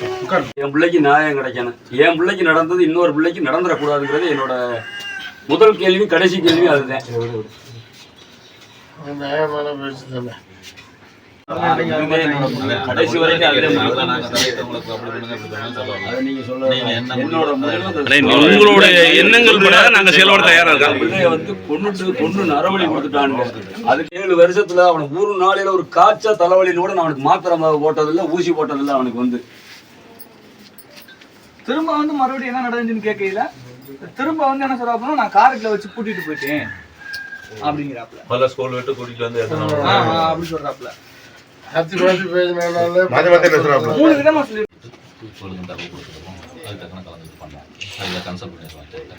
என் பிள்ளைக்கு நியாயம் கிடைக்கணும். என் பிள்ளைக்கு நடந்தது இன்னொரு பிள்ளைக்கு நடந்துடக்கூடாதுங்கிறது என்னோட முதல் கேள்வி கடைசி கேள்வி அதுதான். கடைசி வரைக்கும் உங்களுடைய எண்ணங்கள் நாங்க செயல்பட தயாரா இருக்கோம். பிள்ளைய வந்து கொண்டு நரவழி கொடுத்துட்டானுங்க ஏழு வருஷத்துல அவனுக்கு ஒரு நாளையில ஒரு காய்ச்ச தலைவலின்னு கூட நான் அவனுக்கு மாத்திரை போட்டதில்ல ஊசி போட்டதில்ல அவனுக்கு வந்து. திரும்ப வந்து மறுபடியும் என்ன நடந்துச்சுன்னு கேட்கல திரும்ப வந்து என்ன சொல்றாப்புல நான் காருக்குள்ள வச்சு கூட்டிட்டு போயிட்டேன். அப்படிங்கிறாப்புல. முதல்ல ஸ்கூல் விட்டு கூட்டிட்டு வந்து அப்படி சொல்றாப்புல. மூணு விதமா சொல்லி ஸ்கூலுக்கு தகவல் கொடுத்துருக்கோம் அதுக்கு தக்கன கலந்துட்டு பண்ணோம் அதில் கன்சல்ட் சரிங்களா?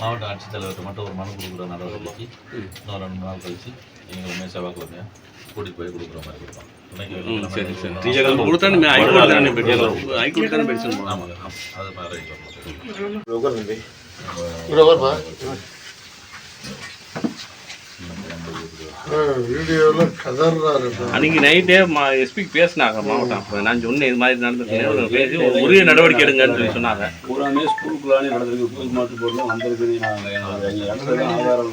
மாவட்ட ஆட்சித்தலைவர்கிட்ட மட்டும் ஒரு மனு கொடுக்குற நடவடிக்கைக்கு இன்னும் ரெண்டு நாள் கழிச்சு எங்கள் உண்மையை செவ்வாய்க்கிழமையா கூட்டிட்டு போய் கொடுக்குற மாதிரி கொடுப்போம் இன்னைக்கு வெள்ளிக்கிழமை நம்ம கொடுத்தா நம்ம ஹைகோர்ட் தானே பெட்டிஷன் ஹைகோர்ட் தானே பெட்டிஷன் ஆமாங்க ஆமாம் அது மாதிரி ரைட் இவ்வளோ வருமா வீடியோவில் கதறாரு இப்ப. அன்னைக்கு நைட்டே எஸ்பிக்கு பேசினாங்க மாவட்டம். அப்ப நான் சொன்னேன் இது மாதிரி நடந்திருக்கு. பேசி ஒரு உரிய நடவடிக்கை எடுங்கன்னு சொல்லி சொன்னாங்க. பூராமே ஸ்கூலுக்குள்ளானே நடந்திருக்கு. மாட்டு போர்டில் வந்திருக்குன்னு ஆதாரம்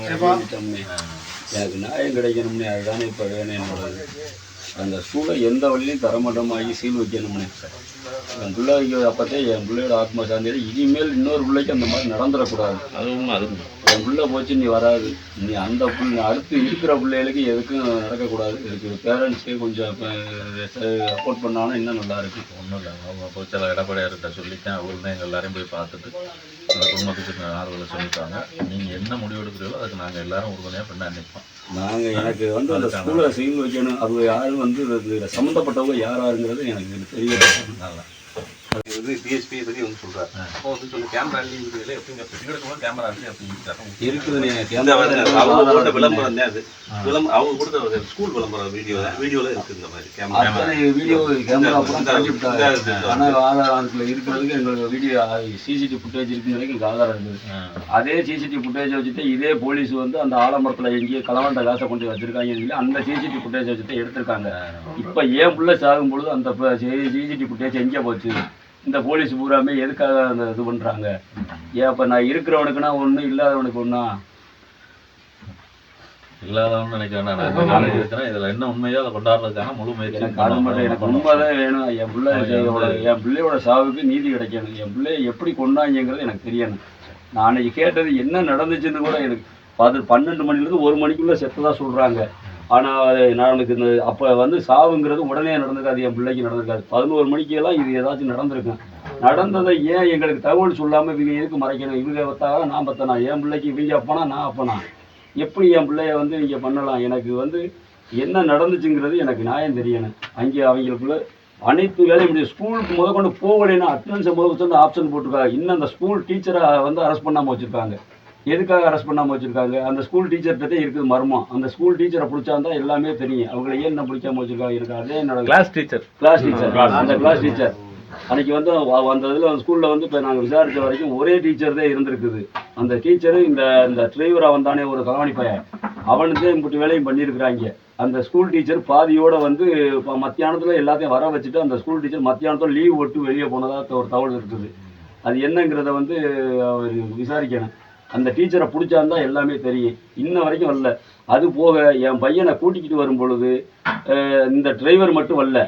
எனக்கு நியாயம் கிடைக்கணும்னே. அதுதானே இப்போ வேணும் என்னோட அந்த ஸ்கூலை எந்த வழியிலையும் தரமட்டமாகி சீல் வைக்கணும்னே. என் பிள்ளை வைக்கிறது அப்போத்தே என் பிள்ளையோட ஆத்மா சாந்தியோட இனிமேல் இன்னொரு பிள்ளைக்கு அந்த மாதிரி நடந்துடக்கூடாது. அதுவும் அது பிள்ளை போச்சு நீ வராது. நீ அந்த பிள்ளை அடுத்து இருக்கிற பிள்ளைகளுக்கு எதுக்கும் நடக்கக்கூடாது. இதுக்கு பேரண்ட்ஸ்க்கு கொஞ்சம் சப்போர்ட் பண்ணாலும் இன்னும் நல்லா இருக்கும் ஒன்றும் இல்லை அவங்க போய் சில எடப்பாடியார்கிட்ட சொல்லிட்டேன். அவரு தான் எங்கள் எல்லாரையும் போய் பார்த்துட்டு அந்த குடும்பத்துக்கு ஆறுதலை சொல்லிட்டாங்க. நீங்கள் என்ன முடிவு எடுக்கிறீங்களோ அதுக்கு நாங்கள் எல்லாரும் உறுதுணையாக பண்ண நிற்போம் நாங்கள் எனக்கு வந்து அந்த ஸ்கூலை சீல் வைக்கணும். அது யாரும் வந்து சம்மந்தப்பட்டவங்க யாராருங்கிறது எனக்கு தெரியல. நல்லா. வந்து டிஎஸ்பி பத்தி வந்து சொல்றாரு. அப்போ வந்து சொன்ன கேமரா இல்லைங்கிறதுல எப்படிங்க எடுக்கும்போது கேமரா இல்லை அப்படின்னு கொடுத்த விளம்பரம் தான் அது. விளம்பரம் அவங்க கொடுத்த ஸ்கூல் விளம்பரம் வீடியோ வீடியோல இருக்கு இந்த மாதிரி கேமரா வீடியோ கேமரா ஆனால் அதுக்குள்ள இருக்கிறதுக்கு எங்களுக்கு வீடியோ சிசிடிவி ஃபுட்டேஜ் இருக்குன்னு வரைக்கும் எங்களுக்கு ஆதாரம் இருக்குது அதே சிசிடிவி ஃபுட்டேஜ் வச்சுட்டு இதே போலீஸ் வந்து அந்த ஆலமரத்தில் எங்கேயோ களவாண்ட காசை கொண்டு வச்சிருக்காங்கன்னு சொல்லி அந்த சிசிடிவி ஃபுட்டேஜ் வச்சுட்டு எடுத்திருக்காங்க. இப்போ ஏன் பிள்ளை சாகும் பொழுது அந்த சிசிடிவி ஃபுட்டேஜ் எங்கே போச்சு? இந்த போலீஸ் பூராமே எதுக்காக அந்த இது பண்ணுறாங்க ஏன் இப்போ நான் இருக்கிறவனுக்குன்னா ஒன்று இல்லாதவனுக்கு ஒன்றா இல்லாதவன்னு நினைக்க வேண்டாம் நான் நானே இருக்கிறேன் இதில் என்ன உண்மையோ அதை கொண்டாடுறதுக்கான முழு முயற்சி எனக்கு மட்டும் எனக்கு உண்மைதான் வேணும். என் பிள்ளையோட என் பிள்ளையோட சாவுக்கு நீதி கிடைக்கணும். என் பிள்ளைய எப்படி கொண்டாங்கிறது எனக்கு தெரியணும். நான் அன்னைக்கு கேட்டது என்ன நடந்துச்சுன்னு கூட எனக்கு பது பன்னெண்டு மணிலேருந்து ஒரு மணிக்குள்ளே செத்ததா சொல்கிறாங்க ஆனால் எனக்கு இந்த அப்போ வந்து சாவுங்கிறது உடனே நடந்திருக்காது என் பிள்ளைக்கு நடந்திருக்காது. பதினோரு மணிக்கெல்லாம் இது ஏதாச்சும் நடந்திருக்கும். நடந்ததை ஏன் எங்களுக்கு தகவல் சொல்லாமல் இவங்க எதுக்கு மறைக்கணும்? இவங்க பத்தாக நான் பத்தனா? என் பிள்ளைக்கு இவங்க அப்பனா நான் அப்பனா? எப்படி என் பிள்ளைய வந்து நீங்கள் பண்ணலாம்? எனக்கு வந்து என்ன நடந்துச்சுங்கிறது எனக்கு நியாயம் தெரியணும். அங்கே அவங்களுக்குள்ள அனைத்து வேலையும் முடியும் ஸ்கூலுக்கு முத கொண்டு போகலைன்னா அட்டனன்ஸை முத வச்சு ஆப்ஷன் போட்டிருக்காங்க இன்னும் அந்த ஸ்கூல் டீச்சரை வந்து அரெஸ்ட் பண்ணாமல் வச்சுருக்காங்க. எதுக்காக அரெஸ்ட் பண்ணாமல் வச்சுருக்காங்க? அந்த ஸ்கூல் டீச்சர்கிட்டே இருக்குது மர்மம். அந்த ஸ்கூல் டீச்சரை பிடிச்சாந்தா எல்லாமே தெரியும். அவங்களை ஏன் என்ன பிடிக்காம வச்சுருக்காங்க? இருக்கு அதே என்னோட கிளாஸ் டீச்சர் கிளாஸ் டீச்சர் அந்த கிளாஸ் டீச்சர் அன்னைக்கு வந்து அந்த இதில் ஸ்கூலில் வந்து இப்போ நாங்கள் விசாரித்த வரைக்கும் ஒரே டீச்சர் தான் இருந்திருக்குது. அந்த டீச்சரு இந்த இந்த டிரைவராக வந்தானே ஒரு பையன் அவனுக்கு இப்படி வேலையும் பண்ணியிருக்கிறாங்க. அந்த ஸ்கூல் டீச்சர் பாதியோட வந்து இப்போ மத்தியானத்தில் எல்லாத்தையும் வர வச்சுட்டு அந்த ஸ்கூல் டீச்சர் மத்தியானத்தில் லீவ் விட்டு வெளியே போனதாக ஒரு தகவல் இருக்குது. அது என்னங்கிறத வந்து அவர் விசாரிக்கணும். அந்த டீச்சரை பிடிச்சாந்தா எல்லாமே தெரியும். இன்ன வரைக்கும் வரல. அது போக என் பையனை கூட்டிக்கிட்டு வரும் பொழுது இந்த டிரைவர் மட்டும் வரல.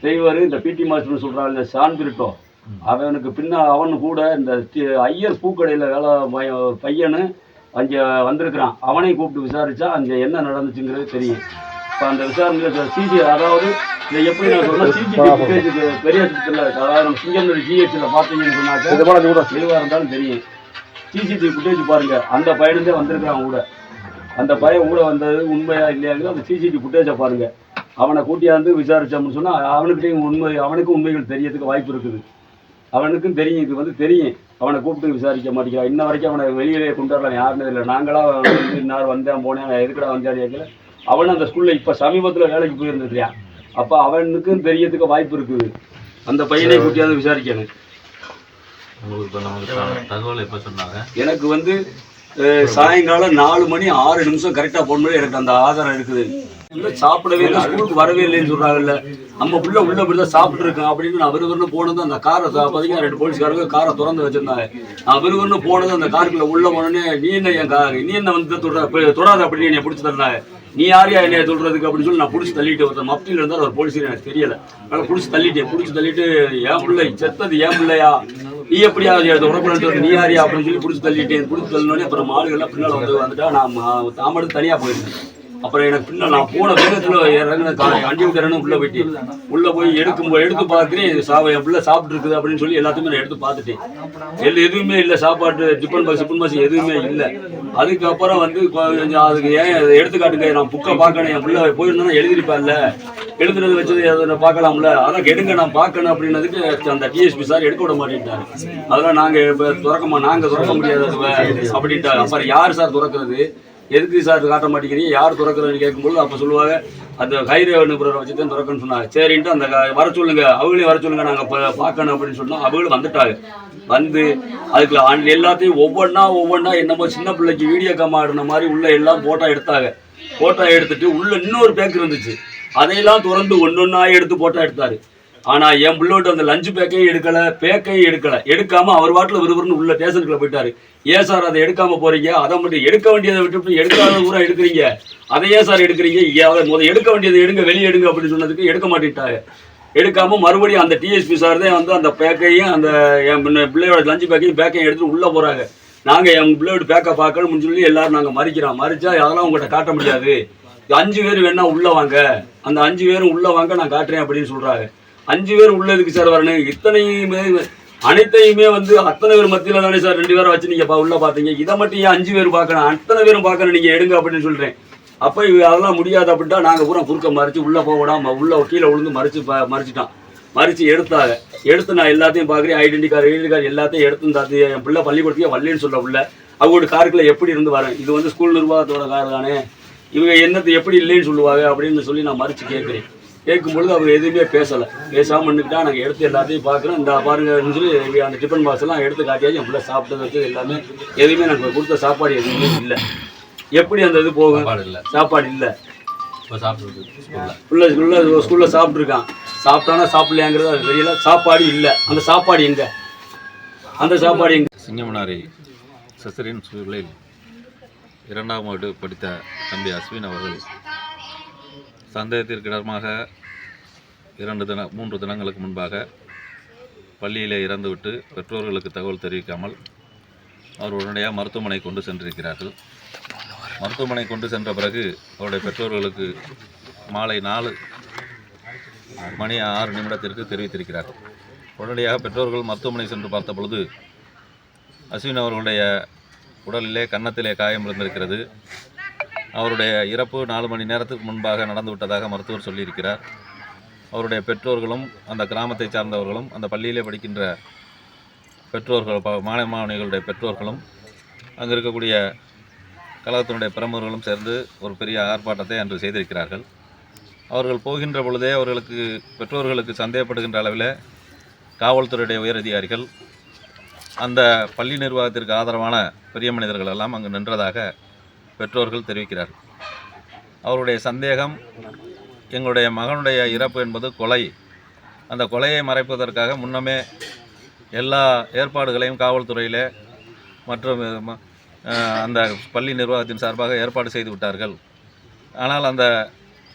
டிரைவர் இந்த பிடி மாஸ்டர்னு சொல்கிறாங்க இந்த சான் பிரிட்டோ. அவனுக்கு பின்ன அவனு கூட இந்த ஐயர் பூக்கடையில் வேலை பைய- பையனு அங்கே வந்திருக்கிறான். அவனையும் கூப்பிட்டு விசாரிச்சா அங்கே என்ன நடந்துச்சுங்கிறது தெரியும். இப்போ அந்த விசாரணையில் சிசி அதாவது இதை எப்படி நான் சொன்னேன் சிசிடிவி பெரிய அதாவது நம்ம சிங்கம்நடி ஜிஹெச்சில் பார்த்தீங்கன்னு சொன்னாக்க தெளிவாக இருந்தாலும் தெரியும். சிசிடிவி ஃபுட்டேஜ் பாருங்க. அந்த பையனுந்தே வந்திருக்கிறான் கூட. அந்த பையன் கூட வந்தது உண்மையா இல்லையாங்கிறது அந்த சிசிடிவி ஃபுட்டேஜை பாருங்க. அவனை கூட்டியாந்து விசாரிச்சோம்னு சொன்னா அவனுக்கிட்டையும் உண்மை அவனுக்கும் உண்மைகள் தெரியறதுக்கு வாய்ப்பு இருக்குது. அவனுக்கும் தெரியும் இது வந்து தெரியும். அவனை கூப்பிட்டு விசாரிக்க மாட்டேங்கிறான். இன்ன வரைக்கும் அவனை வெளியிலே கொண்டு வரலாம். யாருன்னு இல்லை நாங்களா வந்து இன்னார் வந்தேன் போனேன். எதுக்குடா வந்தேன் கேட்கல. அவன் அந்த ஸ்கூல்ல இப்போ சமீபத்தில் வேலைக்கு போயிருந்துருக்கான் அப்போ அவனுக்கும் தெரியறதுக்கு வாய்ப்பு இருக்குது. அந்த பையனை கூட்டியாந்து விசாரிக்கணும் உங்களுக்கு இப்போ நமக்கு தகவல் எப்போ சொன்னாங்க எனக்கு வந்து சாயங்காலம் நாலு மணி ஆறு நிமிஷம் கரெக்டாக போகும்போது எனக்கு அந்த ஆதாரம் இருக்குது. இல்லை சாப்பிடவே இல்லை ஸ்கூலுக்கு வரவே இல்லைன்னு சொல்றாங்கல்ல. நம்ம புள்ள உள்ள சாப்பிட்டு இருக்கோம் அப்படின்னு நான் விறுவிறுன்னு போனது அந்த காரை பார்த்தீங்கன்னா ரெண்டு போலீஸ்காரங்க காரை திறந்து வச்சிருந்தாங்க. நான் விறுவிறுன்னு போனது அந்த காருக்குள்ள உள்ள போனோடனே நீ என்ன என் கா நீ என்ன வந்து தொட தொடாத அப்படின்னு என்னை பிடிச்சி தந்தாங்க நீ யாரையா என்னைய சொல்றதுக்கு அப்படின்னு சொல்லி நான் பிடிச்சி தள்ளிட்டு ஒருத்தர் மப்டியில் இருந்தால் ஒரு போலீஸ் எனக்கு தெரியல. அதனால பிடிச்சி தள்ளிட்டேன். பிடிச்சி தள்ளிட்டு என் பிள்ளை செத்தது என் பிள்ளையா? நீ எப்படியா உடம்புல உடம்பு நீ யாரியா அப்படின்னு சொல்லி பிடிச்சி தள்ளிட்டேன் பிடிச்சி தள்ளினோடனே அப்புறம் மாடுகள்லாம் பின்னால் வந்து வந்துட்டா நான் மா- தனியாக போயிருந்தேன் அப்புறம் எனக்கு பின்னால் நான் போன வேகத்தில் இறங்கின கா- வண்டி உள்ளே உள்ள போயிட்டு உள்ள போய் எடுக்கும் எடுத்து பார்க்குறேன் சா என் பிள்ளை சாப்பிட்டு இருக்குது அப்படின்னு சொல்லி எல்லாத்தையுமே நான் எடுத்து பார்த்துட்டேன். எல்லாம் எதுவுமே இல்லை சாப்பாட்டு டிஃபன் பாக்ஸ் டிஃபன் பாக்ஸ் எதுவுமே இல்லை. அதுக்கப்புறம் வந்து கொஞ்சம் அதுக்கு ஏன் எடுத்துக்காட்டுங்க நான் புக்கை பார்க்கணும் என் பிள்ளை போயிருந்தேன்னா எழுதிருப்பான்ல எழுதுனது வச்சது அதை பார்க்கலாம்ல. அதான் எடுங்க நான் பார்க்கணும் அப்படின்னதுக்கு அந்த டிஎஸ்பி சார் எடுக்க விட மாட்டேன்ட்டாரு. அதெல்லாம் நாங்கள் இப்போ திறக்கமா நாங்கள் திறக்க முடியாது அது அப்படின்ட்டாரு. அப்புறம் யார் சார் திறக்கிறது? எதுக்கு சார் காட்ட மாட்டேங்கிறீங்க? யார் திறக்கிறேன்னு கேட்கும்போது அப்போ சொல்லுவாங்க அந்த கைரே நிபுணரை வச்சு தான் திறக்கணும்னு சொன்னாங்க. சரின்ட்டு அந்த க- வர சொல்லுங்க அவங்களே வர சொல்லுங்க நாங்கள் பார்க்கணும் அப்படின்னு சொன்னோம் அவங்களும் வந்துட்டாங்க. வந்து அதுக்கு ஆன் எல்லாத்தையும் ஒவ்வொன்றா ஒவ்வொன்றா என்னமோ சின்ன பிள்ளைக்கு வீடியோ காம் ஆடின மாதிரி உள்ளே எல்லாம் போட்டோ எடுத்தாங்க. போட்டோ எடுத்துட்டு உள்ள இன்னொரு பேக் இருந்துச்சு. அதையெல்லாம் திறந்து ஒன்று ஒன்றா எடுத்து போட்டோ எடுத்தாரு. ஆனால் என் பிள்ளைகிட்ட அந்த லஞ்சு பேக்கையும் எடுக்கலை பேக்கையும் எடுக்கலை. எடுக்காமல் அவர் வாட்டில் விறுவிறுன்னு உள்ள ஸ்டேஷனுக்குள்ளே போயிட்டாரு. ஏன் சார் அதை எடுக்காம போறீங்க? அதை மட்டும் எடுக்க வேண்டியதை விட்டு எடுக்காத பூரா எடுக்கிறீங்க. அதை ஏன் சார் எடுக்கிறீங்க. அதை முதல் எடுக்க வேண்டியதை எடுங்க வெளியே எடுங்க அப்படின்னு சொன்னதுக்கு எடுக்க மாட்டேன்ட்டாங்க எடுக்காம மறுபடியும் அந்த டிஎஸ்பி சார் தான் வந்து அந்த பேக்கையும் அந்த என் பிள்ளையோட லஞ்சு பேக்கையும் பேக்கையும் எடுத்து உள்ள போறாங்க. நாங்க என் பிள்ளையோட பேக்கை பார்க்கணும்னு சொல்லி எல்லாரும் நாங்க மறிக்கிறோம். மறிச்சா அதெல்லாம் உங்கள்கிட்ட காட்ட முடியாது. அஞ்சு பேர் வேணா உள்ள வாங்க. அந்த அஞ்சு பேரும் உள்ள வாங்க நான் காட்டுறேன் அப்படின்னு சொல்கிறாங்க அஞ்சு பேர் உள்ளதுக்கு சார் வரணும். இத்தனை அனைத்தையுமே வந்து அத்தனை பேர் மத்தியில் தானே சார் ரெண்டு பேரை வச்சு நீங்கள் பா- உள்ள பார்த்தீங்க இதை மட்டும் ஏன் அஞ்சு பேர் பார்க்கணும்? அத்தனை பேரும் பார்க்கணும். நீங்கள் எடுங்க அப்படின்னு சொல்கிறேன் அப்போ இவ அதெல்லாம் முடியாது அப்படின்ட்டா நாங்கள் பூரா குறுக்க மறைச்சு உள்ளே போக விடாம உள்ள கீழே விழுந்து மறிச்சு ப- மறிச்சிட்டான். மறிச்சு எடுத்தாங்க. எடுத்து நான் எல்லாத்தையும் பார்க்குறேன். ஐடென்டி கார்டு ஐடென்டி கார்டு எல்லாத்தையும் எடுத்து தாத்து என் பிள்ளை பள்ளிக்கூடத்துக்கே வரலன்னு சொல்ல உள்ள. அவங்களோட காருக்குள்ள எப்படி இருந்து வரேன்? இது வந்து ஸ்கூல் நிர்வாகத்தோட கார் தானே? இவங்க என்னத்தை எப்படி இல்லைன்னு சொல்லுவாங்க அப்படின்னு சொல்லி நான் மறித்து கேட்குறேன். கேட்கும் பொழுது அவங்க எதுவுமே பேசலை. பேசாமல் நின்றுக்கிட்டா நாங்கள் எடுத்து எல்லாத்தையும் பார்க்குறோம். இந்த பாருங்கன்னு சொல்லி அந்த டிஃபன் பாக்ஸ் எல்லாம் எடுத்து காட்டியாச்சு. என் பிள்ளை சாப்பிட்டது வச்சு எல்லாமே எதுவுமே நாங்கள் கொடுத்த சாப்பாடு எதுவுமே இல்லை. எப்படி அந்த இது போகும்? சாப்பாடு இல்லை. சாப்பாடு இல்லை. இப்போ சாப்பிட்டு ஸ்கூலில் ஸ்கூலில் சாப்பிட்ருக்கான் சாப்பிட்டானா சாப்பிடலையாங்கிறது அது தெரியல. சாப்பாடு இல்லை. அந்த சாப்பாடு எங்க? அந்த சாப்பாடு எங்க? சிங்கமனாரி சசரின் சூழலில் இரண்டாம் ஆண்டு படித்த தம்பி அஸ்வின் அவர்கள் சந்தேகத்திற்கிடமாக இரண்டு தின மூன்று தினங்களுக்கு முன்பாக பள்ளியிலே இறந்துவிட்டு பெற்றோர்களுக்கு தகவல் தெரிவிக்காமல் அவர் உடனடியாக மருத்துவமனை கொண்டு சென்றிருக்கிறார்கள். மருத்துவமனை கொண்டு சென்ற பிறகு அவருடைய பெற்றோர்களுக்கு மாலை நாலு மணி ஆறு நிமிடத்திற்கு தெரிவித்திருக்கிறார்கள். உடனடியாக பெற்றோர்கள் மருத்துவமனை சென்று பார்த்த பொழுது அஸ்வின் அவர்களுடைய உடலிலே கன்னத்திலே காயம் இருந்திருக்கிறது. அவருடைய இறப்பு நாலு மணி நேரத்துக்கு முன்பாக நடந்து விட்டதாக மருத்துவர் சொல்லியிருக்கிறார். அவருடைய பெற்றோர்களும் அந்த கிராமத்தை சார்ந்தவர்களும் அந்த பள்ளியிலே படிக்கின்ற பெற்றோர்கள் ப- மாணவ மாணவிகளுடைய பெற்றோர்களும் அங்கே இருக்கக்கூடிய கழகத்தினுடைய பிரமுகர்களும் சேர்ந்து ஒரு பெரிய ஆர்ப்பாட்டத்தை அன்று செய்திருக்கிறார்கள். அவர்கள் போகின்ற பொழுதே அவர்களுக்கு பெற்றோர்களுக்கு சந்தேகப்படுகின்ற அளவில் காவல்துறையுடைய உயரதிகாரிகள் அந்த பள்ளி நிர்வாகத்திற்கு ஆதரவான பெரிய மனிதர்கள் எல்லாம் அங்கு நின்றதாக பெற்றோர்கள் தெரிவிக்கிறார்கள். அவருடைய சந்தேகம் எங்களுடைய மகனுடைய இறப்பு என்பது கொலை. அந்த கொலையை மறைப்பதற்காக முன்னமே எல்லா ஏற்பாடுகளையும் காவல்துறையிலே மற்றும் அந்த பள்ளி நிர்வாகத்தின் சார்பாக ஏற்பாடு செய்து விட்டார்கள். ஆனால் அந்த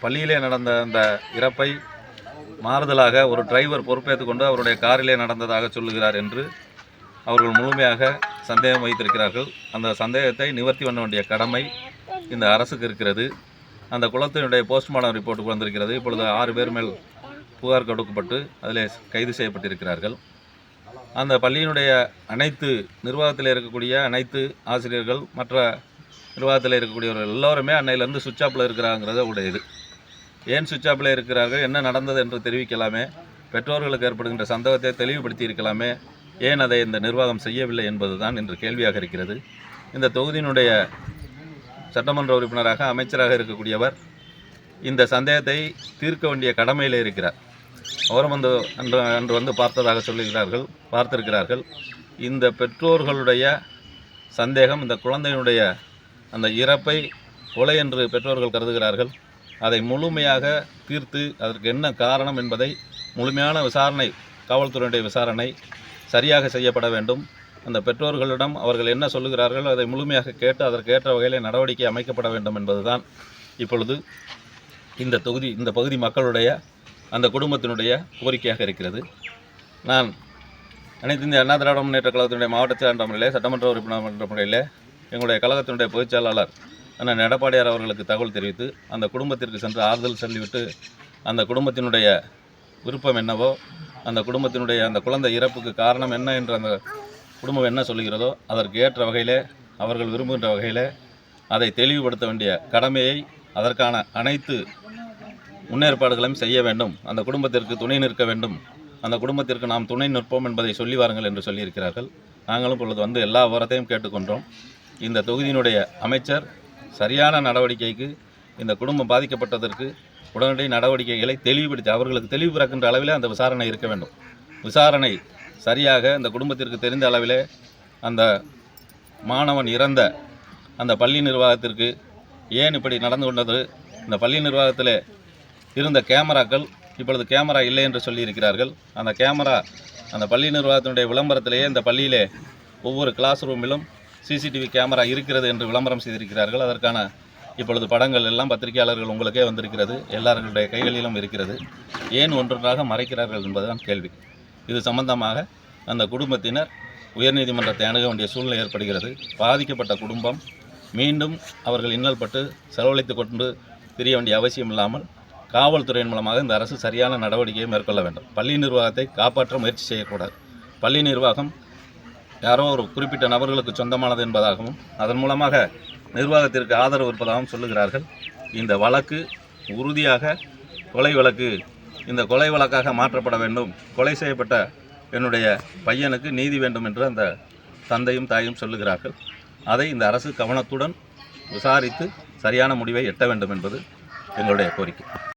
பள்ளியிலே நடந்த அந்த இறப்பை மாறுதலாக ஒரு டிரைவர் பொறுப்பேற்றுக்கொண்டு அவருடைய காரிலே நடந்ததாக சொல்லுகிறார் என்று அவர்கள் முழுமையாக சந்தேகம் வைத்திருக்கிறார்கள். அந்த சந்தேகத்தை நிவர்த்தி பண்ண வேண்டிய கடமை இந்த அரசுக்கு இருக்கிறது. அந்த குளத்தினுடைய போஸ்ட்மார்டம் ரிப்போர்ட் வந்திருக்கிறது. இப்பொழுது ஆறு பேர் மேல் புகார் கொடுக்கப்பட்டு அதில் கைது செய்யப்பட்டிருக்கிறார்கள். அந்த பள்ளியினுடைய அனைத்து நிர்வாகத்தில் இருக்கக்கூடிய அனைத்து ஆசிரியர்கள் மற்ற நிர்வாகத்தில் இருக்கக்கூடியவர்கள் எல்லோருமே அன்னையிலேருந்து சுவிட்ச் ஆப்பில் இருக்கிறாங்கிறத உடையது. ஏன் சுவிட்ச் ஆப்பில் இருக்கிறார்கள்? என்ன நடந்தது என்று தெரிவிக்கலாமே. பெற்றோர்களுக்கு ஏற்படுகின்ற சந்தேகத்தை தெளிவுபடுத்தி இருக்கலாமே. ஏன் அதை இந்த நிர்வாகம் செய்யவில்லை என்பதுதான் இன்று கேள்வியாக இருக்கிறது. இந்த தொகுதியினுடைய சட்டமன்ற உறுப்பினராக அமைச்சராக இருக்கக்கூடியவர் இந்த சந்தேகத்தை தீர்க்க வேண்டிய கடமையில் இருக்கிறார். அவரும் வந்து அன்று அன்று வந்து பார்த்ததாக சொல்லுகிறார்கள் பார்த்திருக்கிறார்கள். இந்த பெற்றோர்களுடைய சந்தேகம் இந்த குழந்தையினுடைய அந்த இறப்பை கொலை என்று பெற்றோர்கள் கருதுகிறார்கள். அதை முழுமையாக தீர்த்து அதற்கு என்ன காரணம் என்பதை முழுமையான விசாரணை காவல்துறையினுடைய விசாரணை சரியாக செய்யப்பட வேண்டும். அந்த பெற்றோர்களிடம் அவர்கள் என்ன சொல்லுகிறார்கள் அதை முழுமையாக கேட்டு அதற்கேற்ற வகையில் நடவடிக்கை அமைக்கப்பட வேண்டும் என்பதுதான் இப்பொழுது இந்த தொகுதி இந்த பகுதி மக்களுடைய அந்த குடும்பத்தினுடைய கோரிக்கையாக இருக்கிறது. நான் அனைத்து இந்திய அண்ணா திராவிட முன்னேற்ற கழகத்தினுடைய மாவட்ட செயலாளர் முறையிலே சட்டமன்ற உறுப்பினர் என்ற முறையிலே எங்களுடைய கழகத்தினுடைய பொதுச் செயலாளர் அண்ணன் எடப்பாடியார் அவர்களுக்கு தகவல் தெரிவித்து அந்த குடும்பத்திற்கு சென்று ஆறுதல் சொல்லிவிட்டு அந்த குடும்பத்தினுடைய விருப்பம் என்னவோ அந்த குடும்பத்தினுடைய அந்த குழந்தை இறப்புக்கு காரணம் என்ன என்று அந்த குடும்பம் என்ன சொல்லுகிறதோ அதற்கு ஏற்ற வகையிலே அவர்கள் விரும்புகின்ற வகையிலே அதை தெளிவுபடுத்த வேண்டிய கடமையை அதற்கான அனைத்து முன்னேற்பாடுகளையும் செய்ய வேண்டும். அந்த குடும்பத்திற்கு துணை நிற்க வேண்டும். அந்த குடும்பத்திற்கு நாம் துணை நிற்போம் என்பதை சொல்லி வாருங்கள் என்று சொல்லியிருக்கிறார்கள். நாங்களும் இப்பொழுது வந்து எல்லா விவரத்தையும் கேட்டுக்கொண்டோம். இந்த தொகுதியினுடைய அமைச்சர் சரியான நடவடிக்கைக்கு இந்த குடும்பம் பாதிக்கப்பட்டதற்கு உடனடி நடவடிக்கைகளை தெளிவுபடுத்தி அவர்களுக்கு தெளிவு பிறக்கின்ற அளவில் அந்த விசாரணை இருக்க வேண்டும். விசாரணை சரியாக இந்த குடும்பத்திற்கு தெரிந்த அளவிலே அந்த மாணவன் இறந்த அந்த பள்ளி நிர்வாகத்திற்கு ஏன் இப்படி நடந்து கொண்டது? இந்த பள்ளி நிர்வாகத்தில் இருந்த கேமராக்கள் இப்பொழுது கேமரா இல்லை என்று சொல்லியிருக்கிறார்கள். அந்த கேமரா அந்த பள்ளி நிர்வாகத்தினுடைய விளம்பரத்திலேயே இந்த பள்ளியிலே ஒவ்வொரு கிளாஸ் ரூமிலும் சிசிடிவி கேமரா இருக்கிறது என்று விளம்பரம் செய்திருக்கிறார்கள். அதற்கான இப்பொழுது படங்கள் எல்லாம் பத்திரிகையாளர்கள் உங்களுக்கே வந்திருக்கிறது. எல்லார்களுடைய கைகளிலும் இருக்கிறது. ஏன் ஒன்றொன்றாக மறைக்கிறார்கள் என்பதுதான் கேள்வி. இது சம்பந்தமாக அந்த குடும்பத்தினர் உயர்நீதிமன்றத்தை அணுக வேண்டிய சூழ்நிலை ஏற்படுகிறது. பாதிக்கப்பட்ட குடும்பம் மீண்டும் அவர்கள் இன்னல் பட்டு செலவழித்து கொண்டு தெரிய வேண்டிய அவசியம் இல்லாமல் காவல்துறையின் மூலமாக இந்த அரசு சரியான நடவடிக்கையை மேற்கொள்ள வேண்டும். பள்ளி நிர்வாகத்தை காப்பாற்ற முயற்சி செய்யக்கூடாது. பள்ளி நிர்வாகம் யாரோ ஒரு குறிப்பிட்ட நபர்களுக்கு சொந்தமானது என்பதாகவும் அதன் மூலமாக நிர்வாகத்திற்கு ஆதரவு இருப்பதாகவும் சொல்லுகிறார்கள். இந்த வழக்கு உறுதியாக கொலை வழக்கு. இந்த கொலை வழக்காக மாற்றப்பட வேண்டும். கொலை செய்யப்பட்ட என்னுடைய பையனுக்கு நீதி வேண்டும் என்று அந்த தந்தையும் தாயும் சொல்லுகிறார்கள். அதை இந்த அரசு கவனத்துடன் விசாரித்து சரியான முடிவை எட்ட வேண்டும் என்பது எங்களுடைய கோரிக்கை.